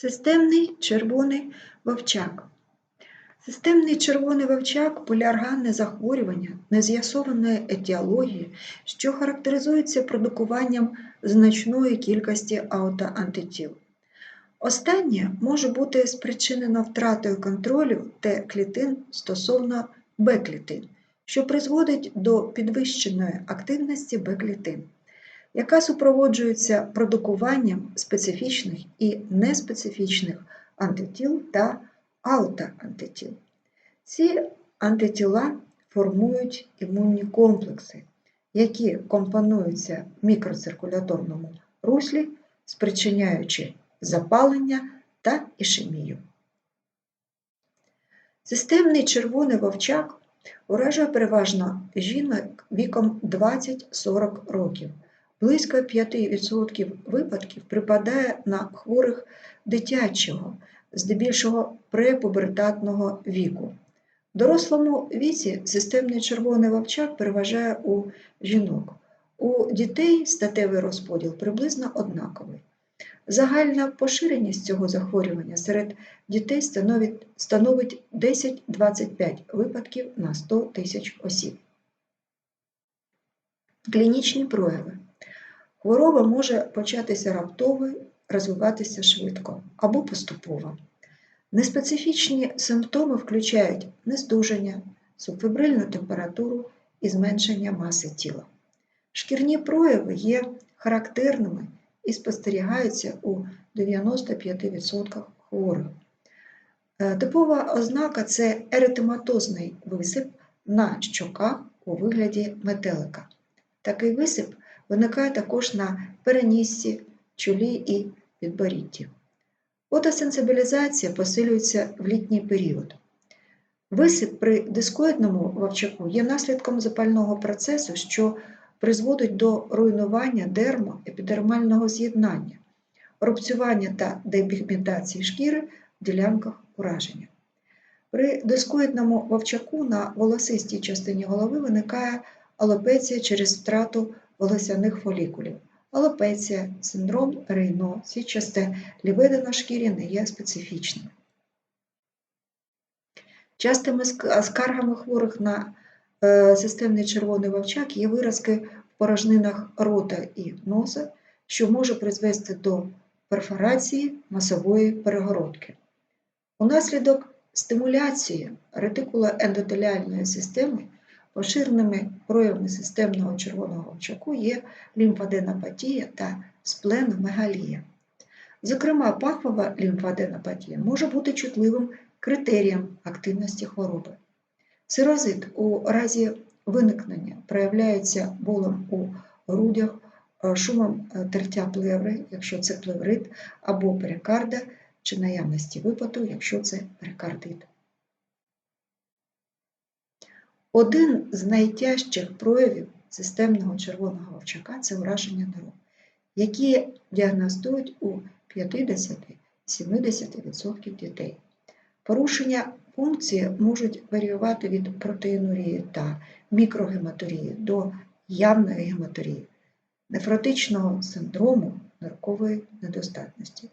Системний червоний вовчак. Системний червоний вовчак поліарганне захворювання нез'ясованої етіології, що характеризується продукуванням значної кількості аутоантитіл. Останнє може бути спричинено втратою контролю Т-клітин стосовно Б-клітин, що призводить до підвищеної активності Б-клітин, яка супроводжується продукуванням специфічних і неспецифічних антитіл та аутоантитіл. Ці антитіла формують імунні комплекси, які компонуються в мікроциркуляторному руслі, спричиняючи запалення та ішемію. Системний червоний вовчак уражує переважно жінок віком 20-40 років. Близько 5% випадків припадає на хворих дитячого, здебільшого препубертатного віку. В дорослому віці системний червоний вовчак переважає у жінок. У дітей статевий розподіл приблизно однаковий. Загальна поширеність цього захворювання серед дітей становить, становить 10-25 випадків на 100 тисяч осіб. Клінічні прояви. Хвороба може початися раптово, розвиватися швидко або поступово. Неспецифічні симптоми включають нездужання, субфебрильну температуру і зменшення маси тіла. Шкірні прояви є характерними і спостерігаються у 95% хворих. Е, типова ознака це еретематозний висип на щоках у вигляді метелика. Такий висип виникає також на переніссі, чолі і підборідді. Фотосенсибілізація посилюється в літній період. Висип при дискоїдному вовчаку є наслідком запального процесу, що призводить до руйнування дермоепідермального з'єднання, рубцювання та депігментації шкіри в ділянках ураження. При дискоїдному вовчаку на волосистій частині голови виникає алопеція через втрату волосяних фолікулів. Алопеція, синдром Рейно, січасте лівиди на шкірі не є специфічним. Частими скаргами хворих на е, системний червоний вовчак є виразки в порожнинах рота і носа, що може призвести до перфорації масової перегородки. Унаслідок стимуляції ретикулоендотеліальної системи Поширеними проявами системного червоного очаку є лімфаденопатія та спленомегалія. Зокрема, пахвова лімфаденопатія може бути чутливим критерієм активності хвороби. Цирозит у разі виникнення проявляється болем у грудях, е, шумом е, тертя плеври, якщо це плеврит, або перикарда, чи наявності випадку, якщо це перикардит. Один з найтяжчих проявів системного червоного вовчака це ураження нирок, які діагностують у 50-70% дітей. Порушення функції можуть варіювати від протеїнурії та мікрогематурії до явної гематурії, нефротичного синдрому ниркової недостатності.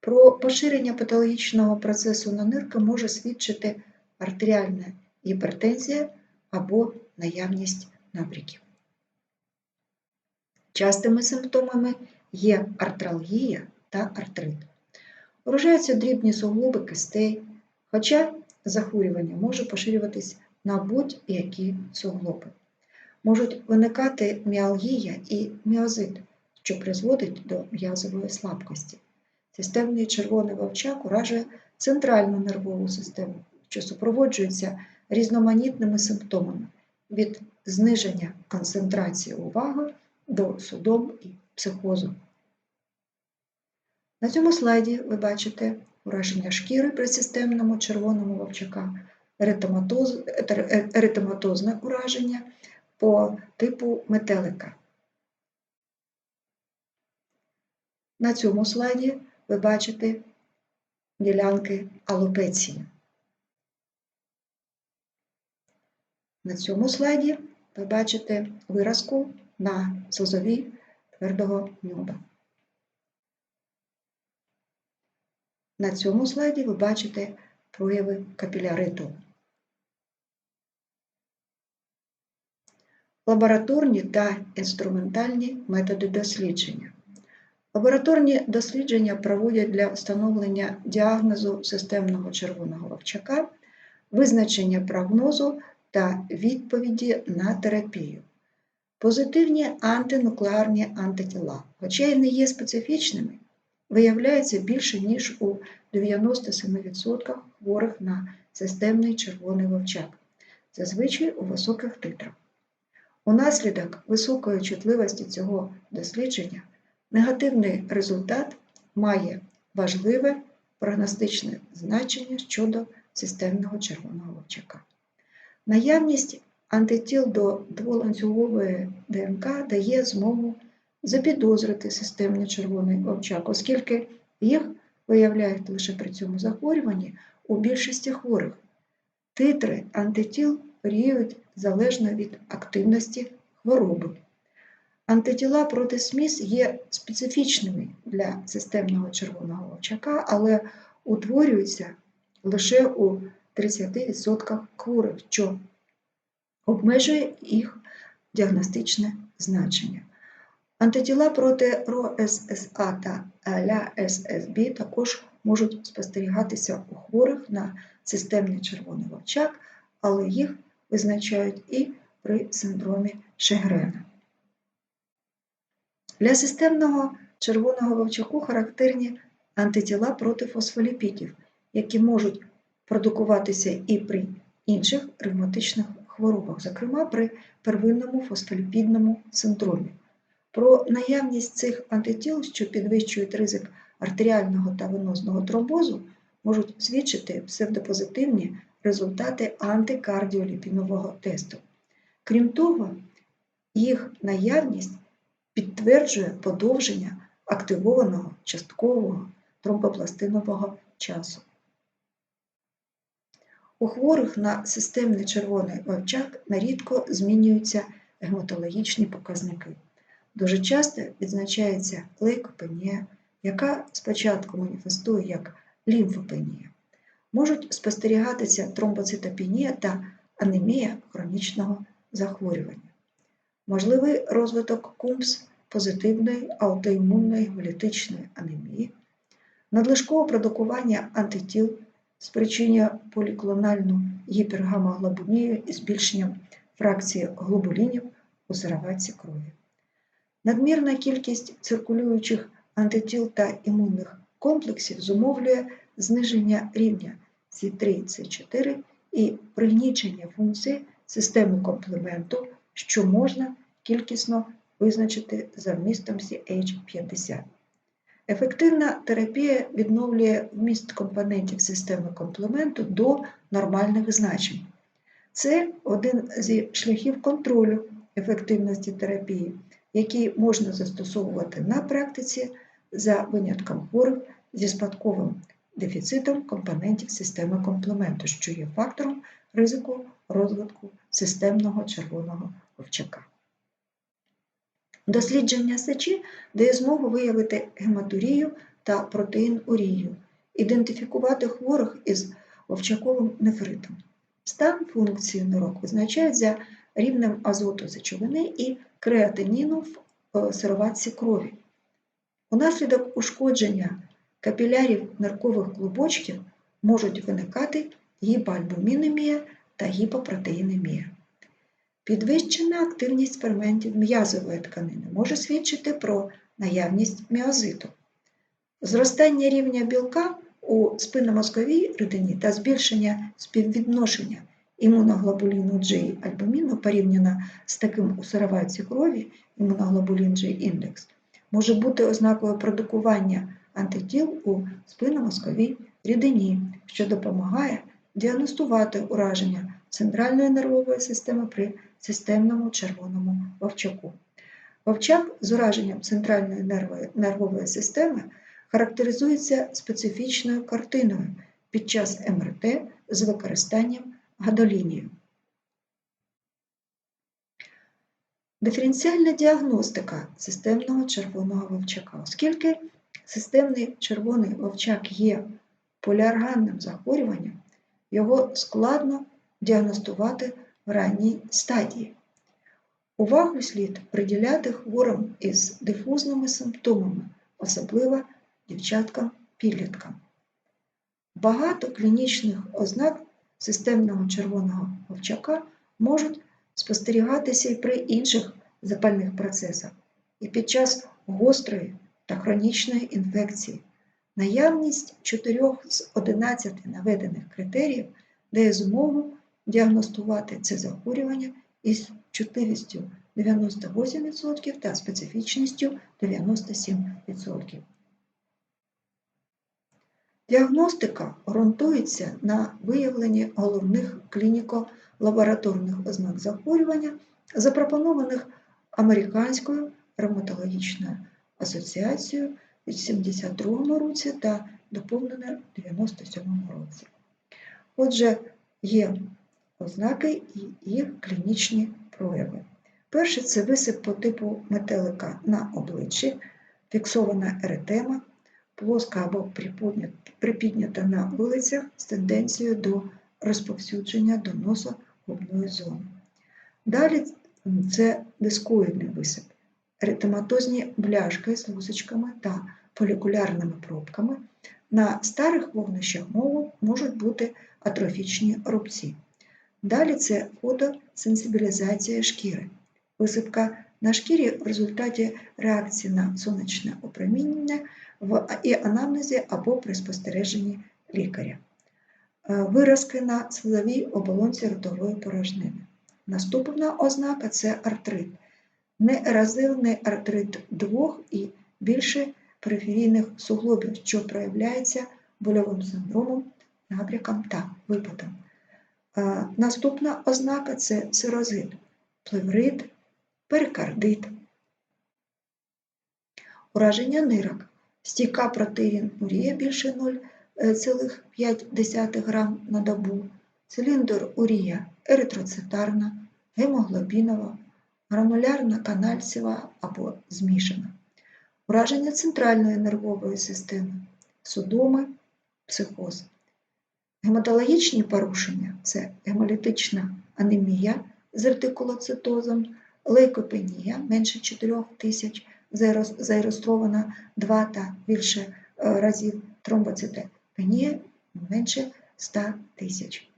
Про поширення патологічного процесу на нирки може свідчити артеріальне гіпертензія або наявність набріків. Частими симптомами є артралгія та артрит. Вражаються дрібні суглоби кистей, хоча захворювання може поширюватись на будь-які суглоби. Можуть виникати міалгія і міозит, що призводить до м'язової слабкості. Системний червоний вовчак уражує центральну нервову систему, що супроводжується різноманітними симптомами від зниження концентрації уваги до судом і психозу. На цьому слайді ви бачите ураження шкіри при системному червоному вовчака, еритематоз, еритематозне ураження по типу метелика. На цьому слайді ви бачите ділянки алопеції. На цьому слайді ви бачите виразку на созові твердого ньоба. На цьому слайді ви бачите прояви капіляриту. Лабораторні та інструментальні методи дослідження. Лабораторні дослідження проводять для встановлення діагнозу системного червоного вовчака, визначення прогнозу та відповіді на терапію. Позитивні антинуклеарні антитіла, хоча й не є специфічними, виявляються більше, ніж у 97% хворих на системний червоний вовчак, зазвичай у високих титрах. Унаслідок високої чутливості цього дослідження негативний результат має важливе прогностичне значення щодо системного червоного вовчака. Наявність антитіл до дволанцюгової ДНК дає змогу запідозрити системний червоний вовчак, оскільки їх виявляють лише при цьому захворюванні у більшості хворих. Титри антитіл варіюють залежно від активності хвороби. Антитіла проти СМІС є специфічними для системного червоного вовчака, але утворюються лише у 30% хворих, що обмежує їх діагностичне значення. Антитіла проти РОССА та ЛЯССБ також можуть спостерігатися у хворих на системний червоний вовчак, але їх визначають і при синдромі Шегрена. Для системного червоного вовчаку характерні антитіла проти фосфоліпідів, які можуть продукуватися і при інших ревматичних хворобах, зокрема при первинному фосфоліпідному синдромі. Про наявність цих антитіл, що підвищують ризик артеріального та венозного тромбозу, можуть свідчити псевдопозитивні результати антикардіоліпінового тесту. Крім того, їх наявність підтверджує подовження активованого часткового тромбопластинового часу. У хворих на системний червоний вовчак нарідко змінюються гематологічні показники. Дуже часто відзначається лейкопенія, яка спочатку маніфестує як лімфопенія. Можуть спостерігатися тромбоцитопенія та анемія хронічного захворювання. Можливий розвиток кумпс позитивної аутоімунної гемолітичної анемії, надлишкове продукування антитіл спричинює поліклональну гіпергамоглобінію і збільшенням фракції глобулінів у сироватці крові. Надмірна кількість циркулюючих антитіл та імунних комплексів зумовлює зниження рівня С3 С4 і пригнічення функцій системи комплементу, що можна кількісно визначити за вмістом CH50. Ефективна терапія відновлює вміст компонентів системи комплементу до нормальних значень. Це один зі шляхів контролю ефективності терапії, який можна застосовувати на практиці за винятком хворих зі спадковим дефіцитом компонентів системи комплементу, що є фактором ризику розвитку системного червоного вовчака. Дослідження сечі дає змогу виявити гематурію та протеїнурію, ідентифікувати хворих із вовчаковим нефритом. Стан функції нирок визначають за рівнем азоту сечовини і креатиніну в е, сироватці крові. Унаслідок ушкодження капілярів ниркових клубочків можуть виникати гіпоальбумінемія та гіпопротеїнемія. Підвищена активність ферментів м'язової тканини може свідчити про наявність міозиту. Зростання рівня білка у спинномозковій рідині та збільшення співвідношення імуноглобуліну G альбуміну порівняно з таким у сироватці крові імуноглобулін G індекс може бути ознакою продукування антитіл у спинномозковій рідині, що допомагає діагностувати ураження центральної нервової системи при системному червоному вовчаку. Вовчак з ураженням центральної нервової системи характеризується специфічною картиною під час МРТ з використанням гадолінію. Диференціальна діагностика системного червоного вовчака, оскільки системний червоний вовчак є поліарганним захворюванням, його складно діагностувати в ранній стадії. Увагу слід приділяти хворим із дифузними симптомами, особливо дівчаткам-підліткам. Багато клінічних ознак системного червоного вовчака можуть спостерігатися і при інших запальних процесах, і під час гострої та хронічної інфекції. Наявність 4 з 11 наведених критеріїв дає змогу діагностувати це захворювання із чутливістю 98% та специфічністю 97%. Діагностика ґрунтується на виявленні головних клініко-лабораторних ознак захворювання, запропонованих Американською ревматологічною асоціацією в 1972 році та доповнена в 1997 році. Отже, є ознаки і їх клінічні прояви. Перше це висип по типу метелика на обличчі, фіксована еретема, плоска або припіднята на вулицях з тенденцією до розповсюдження до носогубної зони. Далі це дискоїдний висип, еретематозні бляшки з лусочками та фолікулярними пробками. На старих вогнищах можуть бути атрофічні рубці. Далі це фотосенсибілізація шкіри, висипка на шкірі в результаті реакції на сонячне опромінення в і анамнезі або при спостереженні лікаря. Е, виразки на слизовій оболонці ротової порожнини. Наступна ознака це артрит, нееразивний артрит двох і більше периферійних суглобів, що проявляється больовим синдромом, набряком та випадом. Е, наступна ознака це сирозит, плеврит, перикардит, ураження нирок, стійка протеїн урія більше 0,5 г на добу, циліндр урія еритроцитарна, гемоглобінова, гранулярна канальцева або змішана, ураження центральної нервової системи, судоми, психоз. Гематологічні порушення це гемолітична анемія з ретикулоцитозом, лейкопенія менше 4 тисяч, зареєстрована 2 та більше е, разів тромбоцитопенія менше 100 тисяч.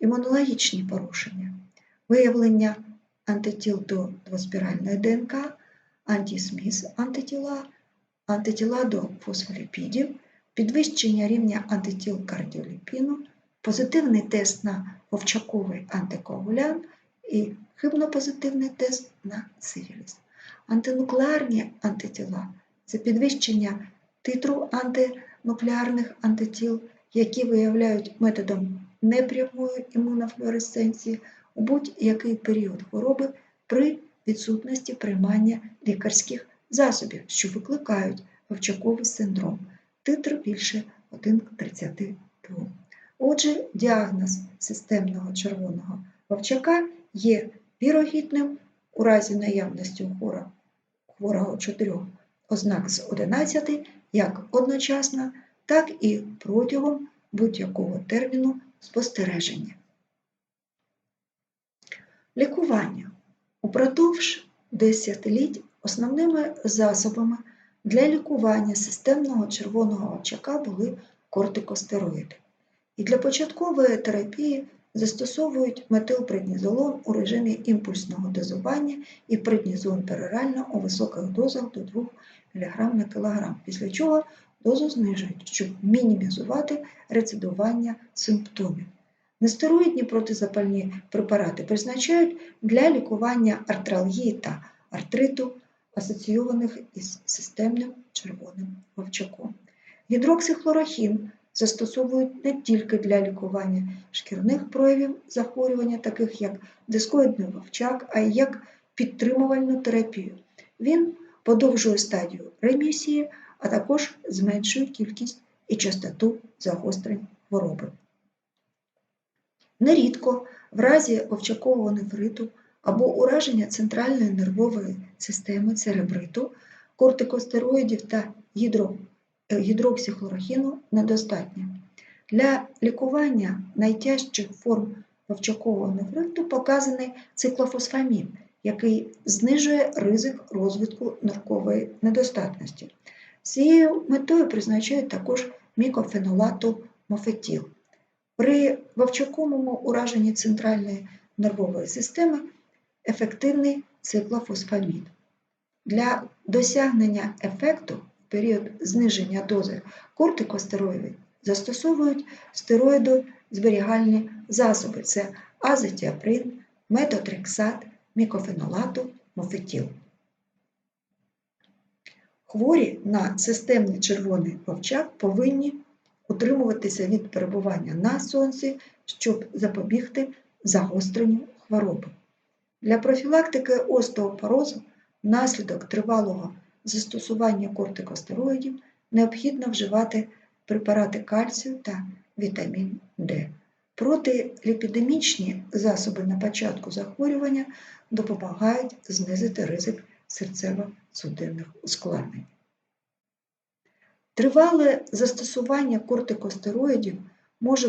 Імунологічні порушення, виявлення антитіл до двоспіральної ДНК, антисміс антитіла, антитіла до фосфоліпідів, підвищення рівня антитіл кардіоліпіну, позитивний тест на вовчаковий антикоагулян і хибнопозитивний тест на сифіліс. Антинуклеарні антитіла це підвищення титру антинуклеарних антитіл, які виявляють методом непрямої імунофлюоресценції у будь-який період хвороби при відсутності приймання лікарських засобів, що викликають вовчаковий синдром, титр більше 1,32. Отже, діагноз системного червоного вовчака є вірогідним у разі наявності у хворого чотирьох ознак з 11 як одночасно, так і протягом будь-якого терміну спостереження. Лікування упродовж десятиліть основними засобами для лікування системного червоного очака були кортикостероїди. І для початкової терапії застосовують метилпреднізолон у режимі імпульсного дозування і преднізон перорально у високих дозах до 2 мг на кг, після чого дозу знижують, щоб мінімізувати рецидування симптомів. Нестероїдні протизапальні препарати призначають для лікування артралгії та артриту, асоційованих із системним червоним вовчаком. Гідроксихлорохін застосовують не тільки для лікування шкірних проявів захворювання, таких як дискоїдний вовчак, а й як підтримувальну терапію. Він подовжує стадію ремісії, а також зменшує кількість і частоту загострень хвороби. Нерідко в разі овчакового нефриту або ураження центральної нервової системи церебриту, кортикостероїдів та гідро, е, гідроксихлорохіну недостатньо. Для лікування найтяжчих форм вовчакового нефриту показаний циклофосфамід, який знижує ризик розвитку ниркової недостатності. З цією метою призначають також мікофенолату мофетіл. При вовчаковому ураженні центральної нервової системи ефективний циклофосфамід. Для досягнення ефекту в період зниження дози кортикостероїдів застосовують стероїдозберігальні засоби це азотіаприн, метотрексат, мікофенолату, мофетіл. Хворі на системний червоний вовчак повинні утримуватися від перебування на сонці, щоб запобігти загостренню хвороби. Для профілактики остеопорозу внаслідок тривалого застосування кортикостероїдів необхідно вживати препарати кальцію та вітамін Д. Протиліпідемічні засоби на початку захворювання допомагають знизити ризик серцево-судинних ускладнень. Тривале застосування кортикостероїдів може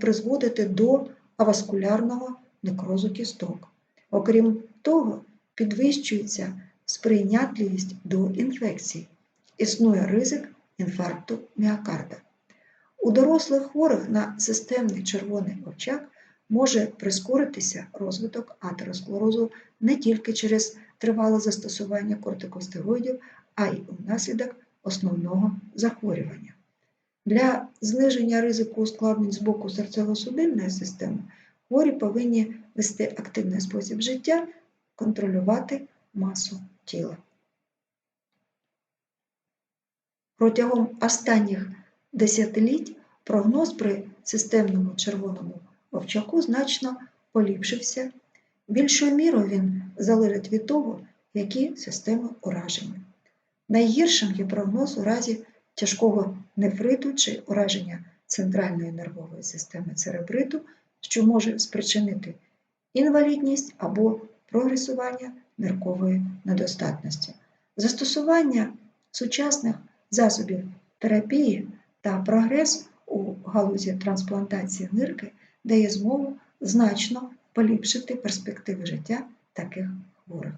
призводити до аваскулярного некрозу кісток. Окрім того, підвищується сприйнятливість до інфекцій. Існує ризик інфаркту міокарда. У дорослих хворих на системний червоний овчак може прискоритися розвиток атеросклерозу не тільки через тривале застосування кортикостероїдів, а й внаслідок основного захворювання. Для зниження ризику ускладнень з боку серцево-судинної системи хворі повинні вести активний спосіб життя, контролювати масу тіла. Протягом останніх десятиліть прогноз при системному червоному вовчаку значно поліпшився. Більшою мірою він залежить від того, які системи уражені. Найгіршим є прогноз у разі тяжкого нефриту чи ураження центральної нервової системи церебриту, що може спричинити інвалідність або прогресування ниркової недостатності. Застосування сучасних засобів терапії та прогрес у галузі трансплантації нирки дає змогу значно поліпшити перспективи життя таких хворих.